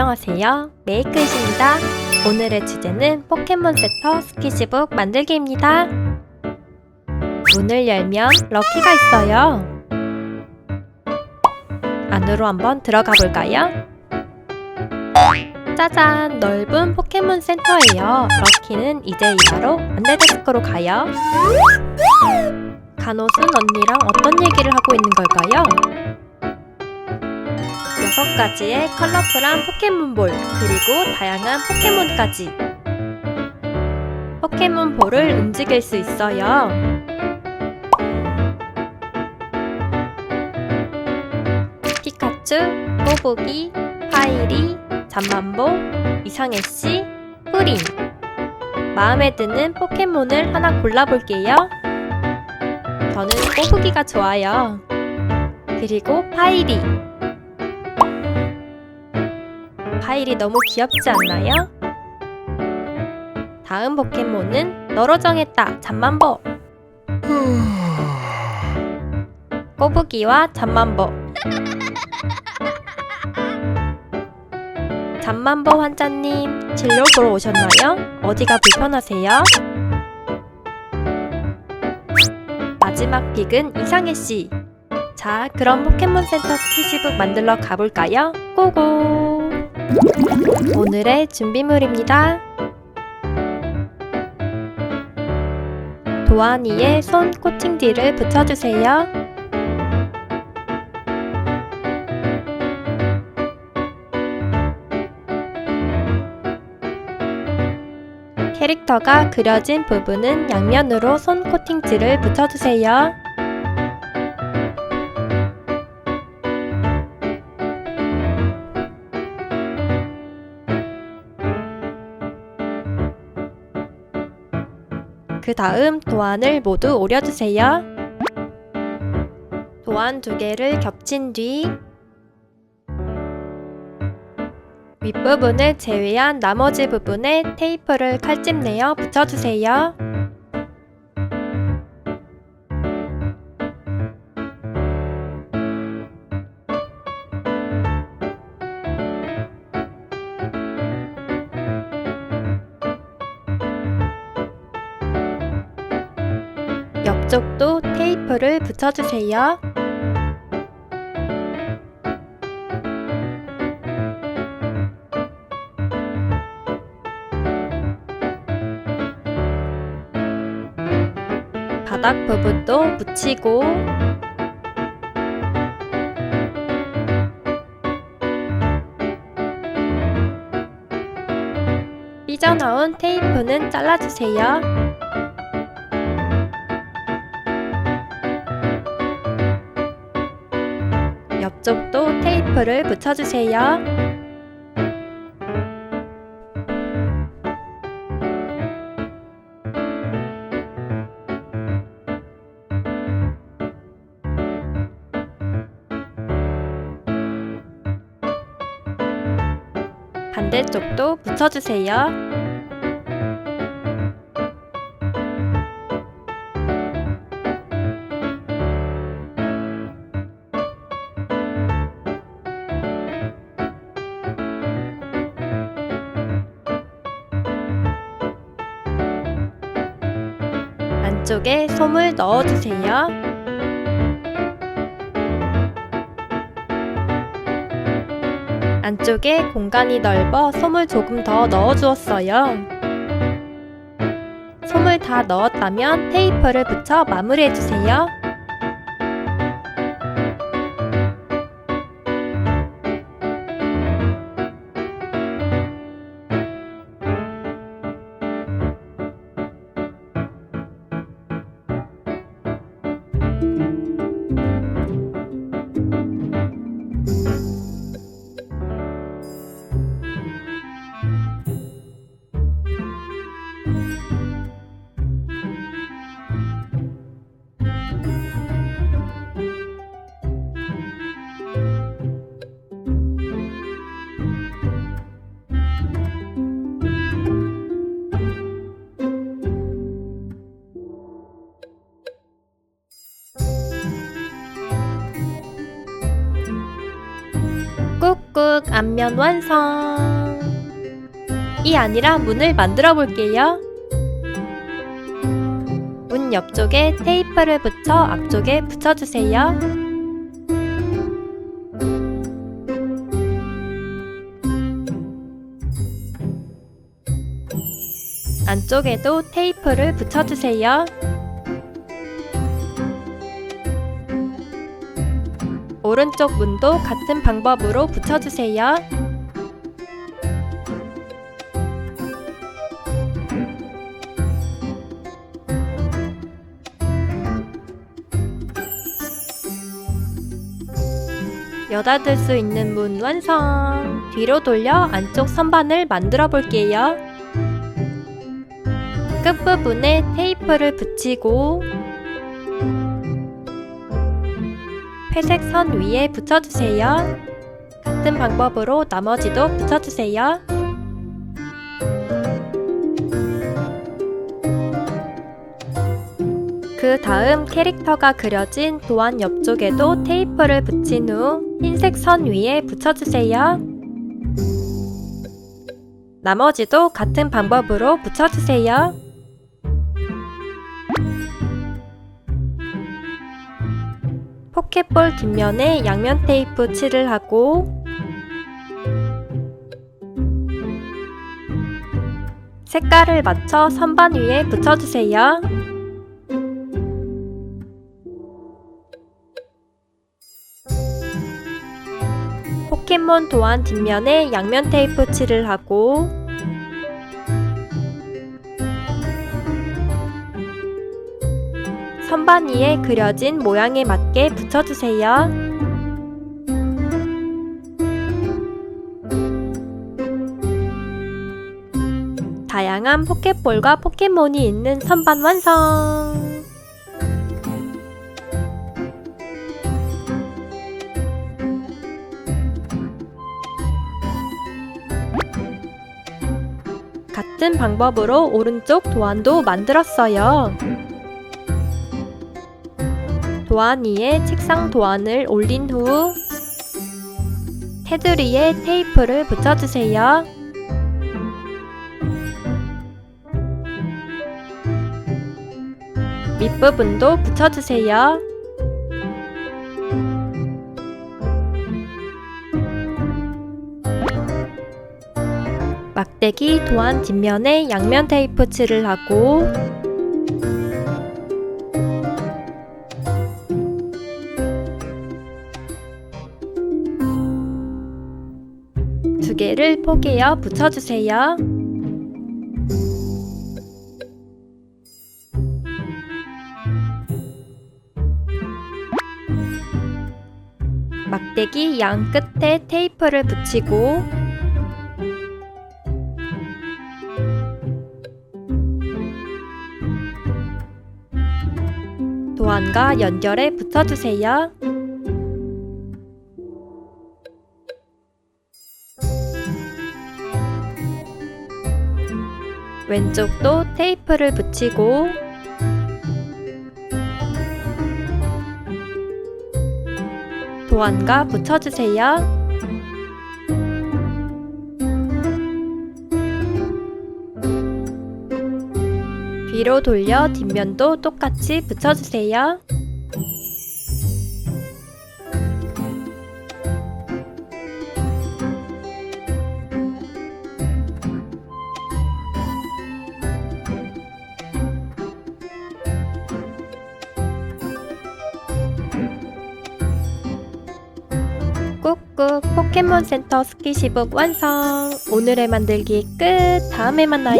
안녕하세요. 메이크잇입니다. 오늘의 주제는 포켓몬 세터 스키시북 만들기입니다. 문을 열면 럭키가 있어요. 안으로 한번 들어가 볼까요? 짜잔! 넓은 포켓몬 센터예요. 럭키는 이제 이하로 안내데스크로 가요. 간옷은 언니랑 어떤 얘기를 하고 있는 걸까요? 여섯 가지의 컬러풀한 포켓몬볼, 그리고 다양한 포켓몬까지. 포켓몬볼을 움직일 수 있어요. 피카츄, 꼬부기, 파이리, 잠만보, 이상해씨, 뿌린. 마음에 드는 포켓몬을 하나 골라볼게요. 저는 꼬부기가 좋아요. 그리고 파이리. 파일이 너무 귀엽지 않나요? 다음 포켓몬은 너로 정했다 잠만보 꼬부기와 잠만보 잠만보 환자님 진료 보러 오셨나요? 어디가 불편하세요? 마지막 픽은 이상해씨 자 그럼 포켓몬 센터 스키시북 만들러 가볼까요? 고고 오늘의 준비물입니다. 도안이에 손 코팅지를 붙여주세요. 캐릭터가 그려진 부분은 양면으로 손 코팅지를 붙여주세요. 그 다음 도안을 모두 오려주세요. 도안 두 개를 겹친 뒤 윗부분을 제외한 나머지 부분에 테이프를 칼집 내어 붙여주세요. 옆쪽도 테이프를 붙여주세요. 바닥 부분도 붙이고 삐져나온 테이프는 잘라주세요. 옆쪽도 테이프를 붙여주세요. 반대쪽도 붙여주세요. 안쪽에 솜을 넣어주세요. 안쪽에 공간이 넓어 솜을 조금 더 넣어주었어요. 솜을 다 넣었다면 테이프를 붙여 마무리해주세요. 스키시북 앞면 완성! 이 아니라 문을 만들어 볼게요. 문 옆쪽에 테이프를 붙여 앞쪽에 붙여주세요. 안쪽에도 테이프를 붙여주세요. 오른쪽 문도 같은 방법으로 붙여주세요. 여닫을 수 있는 문 완성! 뒤로 돌려 안쪽 선반을 만들어 볼게요. 끝부분에 테이프를 붙이고 회색 선 위에 붙여주세요. 같은 방법으로 나머지도 붙여주세요. 그 다음 캐릭터가 그려진 도안 옆쪽에도 테이프를 붙인 후 흰색 선 위에 붙여주세요. 나머지도 같은 방법으로 붙여주세요. 포켓볼 뒷면에 양면 테이프 칠을 하고 색깔을 맞춰 선반 위에 붙여주세요. 포켓몬 도안 뒷면에 양면 테이프 칠을 하고 선반 위에 그려진 모양에 맞게 붙여주세요. 다양한 포켓볼과 포켓몬이 있는 선반 완성! 같은 방법으로 오른쪽 도안도 만들었어요. 도안 위에 책상 도안을 올린 후 테두리에 테이프를 붙여주세요. 밑부분도 붙여주세요. 막대기 도안 뒷면에 양면 테이프 칠을 하고 두 개를 포개어 붙여주세요. 막대기 양 끝에 테이프를 붙이고 도안과 연결해 붙여주세요. 왼쪽도 테이프를 붙이고 도안과 붙여주세요. 뒤로 돌려 뒷면도 똑같이 붙여주세요. 꾹꾹 포켓몬 센터 스키시북 완성! 오늘의 만들기 끝! 다음에 만나요!